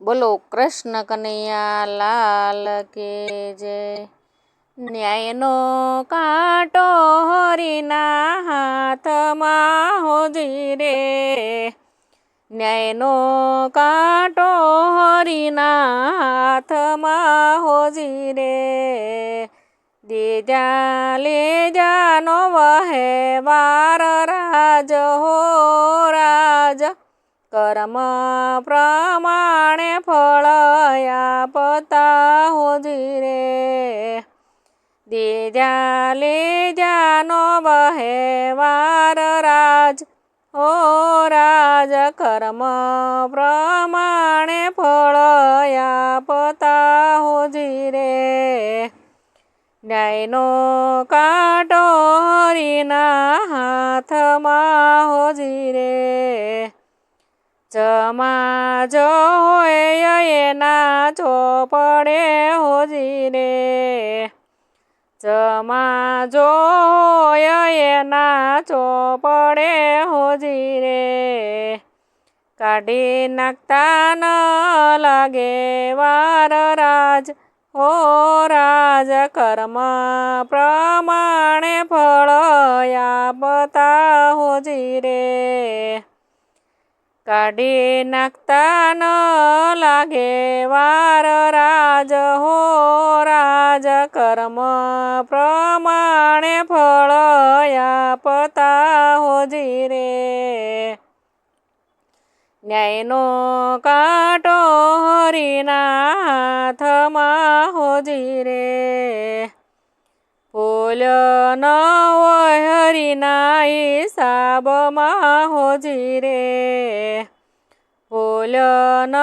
બોલો, કૃષ્ણ કનૈયા લાલ કે જય ન્યાયનો કાંટો હરીના હાથમાં હોજી રે. ન્યાયનો કાંટો હરીના હાથમાં હોજી રે. દેજા લે જાનો વહે વાર રાજ હો રાજ. કર્મ પ્રમાણે ફળયા પતા હોજી રે દીજા લે જાનો વહે વાર રાજ. ઓ રાજ, કર્મ પ્રમાણે ફળયા પતા હોજી રે ન્યાયનો કાંટો હરીના હાથમાં હોજી રે જમા જો ચોપડે હોજી રે જમા જો ચોપડે હોજી રે કાઢી નાખતા ન લાગે વાર રાજ. હો પ્રમાણે ફળયા પતા હોજી રે કાઢી નાખતા ન લાગે. વાર રાજ હો રાજ કર્મ પ્રમાણે ફળયા પતા હોજી રે ન્યાયનો કાંટો હરીના હાથમાં હોજી રે ફૂલ ન હોય હરીના હિસાબમાં હોજી રે. ફૂલ ન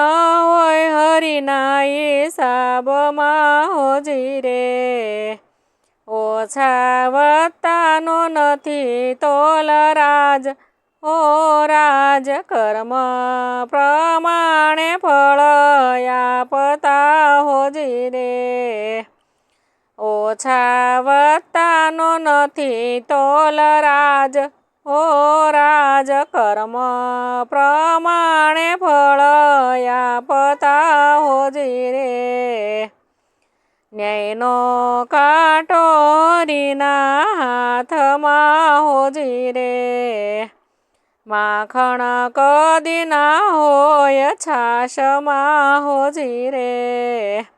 હોય હરીના હિસાબમાં હોજી રે. ઓછા વત્તાનો નથી તોલ રાજ ઓ રાજ કર્મ પ્રમાણે ફળ આપતા હોજી રે. ઓછા વત્તાનો નથી તોલ રાજ. ઓ રાજ, કર્મ પ્રમાણે ફળયા પતા હોજી રે. ન્યાયનો કાંટો રીના હાથમાં હોજી રે. માખણ કદી ના હોય, છાશમાં હોજી રે.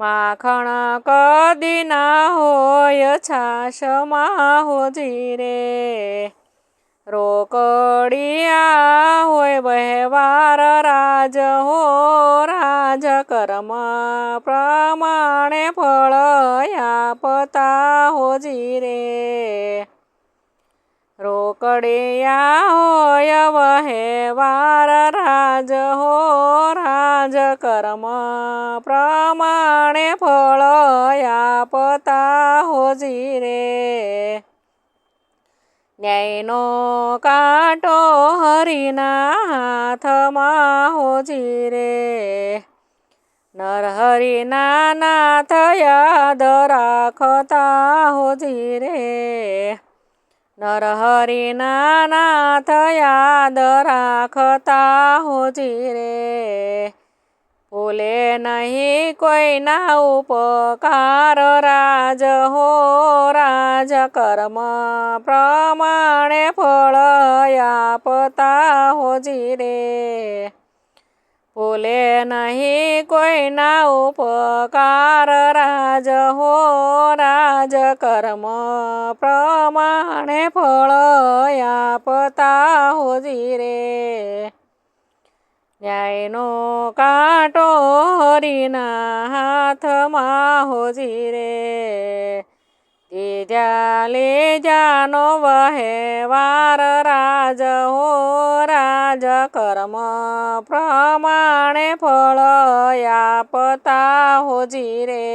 માખણ કદી ના હોય છાશમાં હોજી રે. રોકડિયા હોય વહેવાર રાજ હો, રાજ કર્મ પ્રમાણે ફળ આપતા હોજી રે. રોકડિયા હોય વહેવાર રાજ હો રાજ કર્મ પ્રમાણે ફળ આપતા હોજી રે ન્યાયનો કાંટો હરિના હાથમાં હોજી રે નરહરિના નાથ યાદ રાખતા હોજી રે નરહરિના નાથ યાદ રાખતા હોજી રે ભૂલે નહીં કોઈના ઉપકાર રાજ હો રાજ કર્મ પ્રમાણે ફળ આપતા હોજી રે ભૂલે નહીં કોઈના ઉપકાર રાજ હો રાજ કર્મ પ્રમાણે ફળ આપતા હોજી રે ન્યાયનો કાંટો હરીના હાથમાં હોજી રે દીજા લે જાનો વહે વાર રાજ હો રાજ કર્મ પ્રમાણે ફળ આપતા હોજી રે